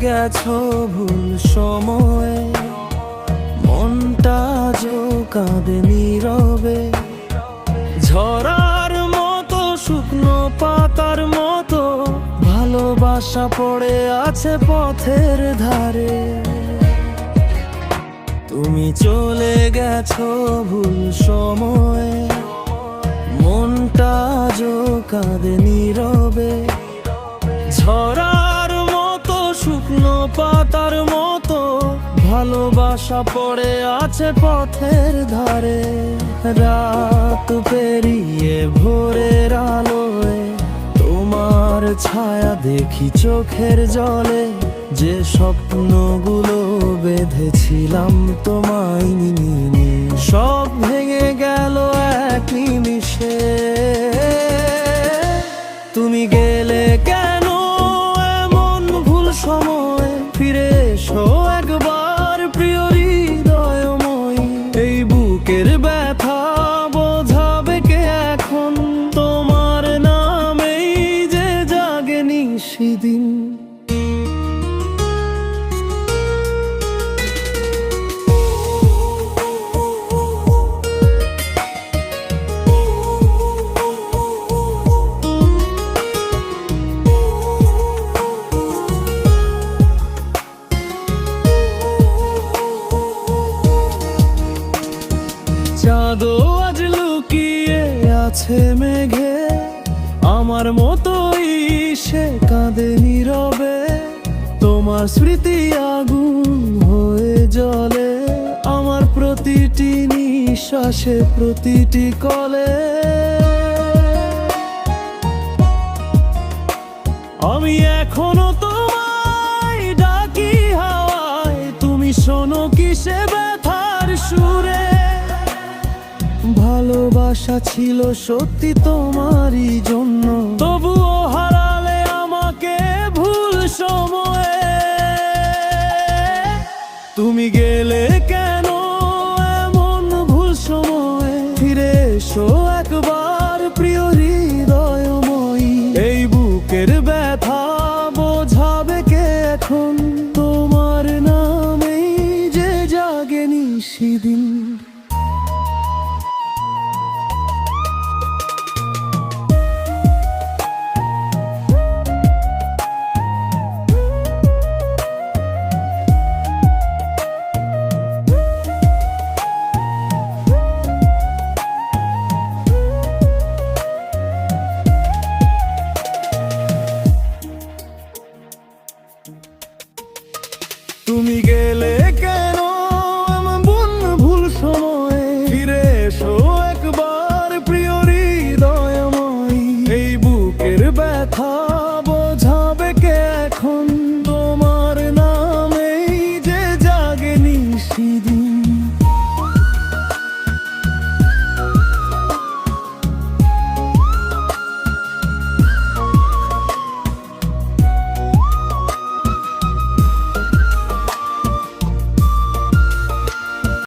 গেছো ভুল সময়ে। মনটা জো কাঁদে নীরবে। ঝরার মতো, শুকনো পাতার মতো, ভালোবাসা পড়ে আছে পথের ধারে। তুমি চলে গেছো ভুল সময়ে। মনটা জো কাঁদে নীরবে। ঝরার ভালোবাসা পড়ে আছে পথের ধারে। রাত পেরিয়ে ভোরের আলোয় তোমার ছায়া দেখি চোখের জলে। যে স্বপ্নগুলো বেঁধেছিলাম তোমায় নিয়ে। সব ভেঙে গেল এক নিমিষে। তুমি গেলে আছে মেঘে, আমার মতোই সে কাঁদে নীরবে। তোমার স্মৃতি আগুন হয়ে জলে আমার প্রতিটি নিঃশ্বাসে প্রতিটি কলে। আমি এখনও তোমায় ডাকি হাওয়ায়, তুমি শোনো কিসে ব্যথার সুরে। ভালোবাসা ছিল সত্যি তোমারই জন্য। তবুও হারালে আমাকে ভুল সময়ে। তুমি গেলে কেন এমন ভুল সময়ে? ফিরে এসো একবার প্রিয় হৃদয়ময়ী। এই বুকের ব্যথা বোঝাবে কে এখন? তোমার নামেই যে জাগেনি সেদিন তুমি গেলে